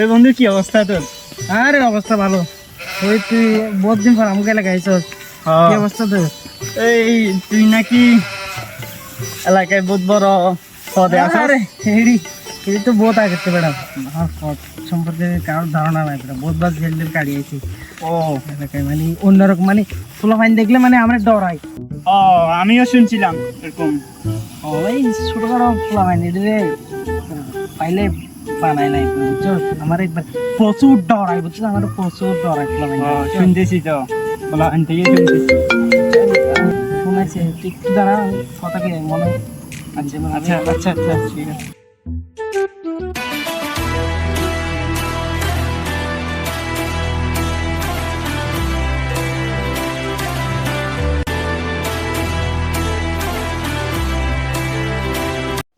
এই বন্ধু কি অবস্থা তোর? আরে অবস্থা ভালো। ওই তুই বহুত দিন পর আমাকে এলাকায় কি অবস্থা তোর? এই তুই নাকি এলাকায় বহুত বড় পদে আছিস? আরে হেরি এই তো বহুত আগে তো ম্যাডাম। আমার পথ সম্পর্কে কারোর ধারণা নাই বেটা বহুত বার জেল জেল কাড়ি আইছি। ও। এলাকায় মানে অন্যরকম মানে ফুলা ফাইন দেখলে মানে আমরা ডরাই। ও আমিও শুনছিলাম এরকম। ওই ছোটখাটো ফুলা ফাইন এদের পাইলে বানাই নাই বুঝছ? আমার প্রচুর ডরাই বুঝছ? আমার প্রচুর ডরাই শুনতেছি তো। বলা থেকে শুনতেছি? শুনেছি ঠিক দ্বারা কথাকে মনে আচ্ছা আচ্ছা আচ্ছা ঠিক আছে।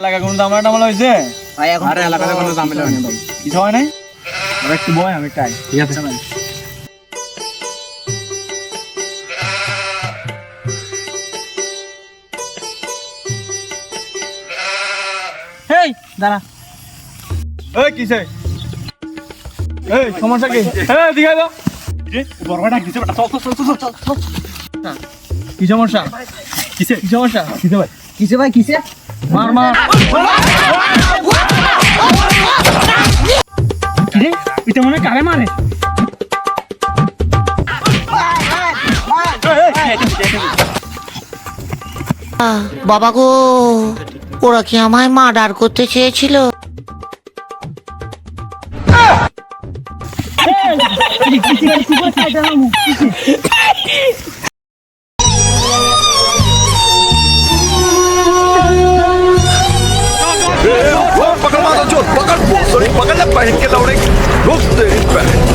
এলাকা কোনো দামলা টামলা হয়েছে ভাই এখন আরে এলাকাতে কোনো ঝামেলা হয়নি ভাই কিছু হয় নাই? আর একটু বয় আমি টাই ঠিক আছে। ভাই হেই দাঁড়া। এই কিসে? এই সমস্যা কি? এই দিঘা দাও বড়টা কিসে চল চল চল চল চল কি সমস্যা কিসে কি সমস্যা? কিসে? ভাই? কিসে ভাই? কিসে? মার মার। রে এটা মনে কারে মারে বাবা গো ওরা কি আমায় মার্ডার করতে চেয়েছিল लौड़े पकड़ ले पहन के दौड़े रुक दे पहन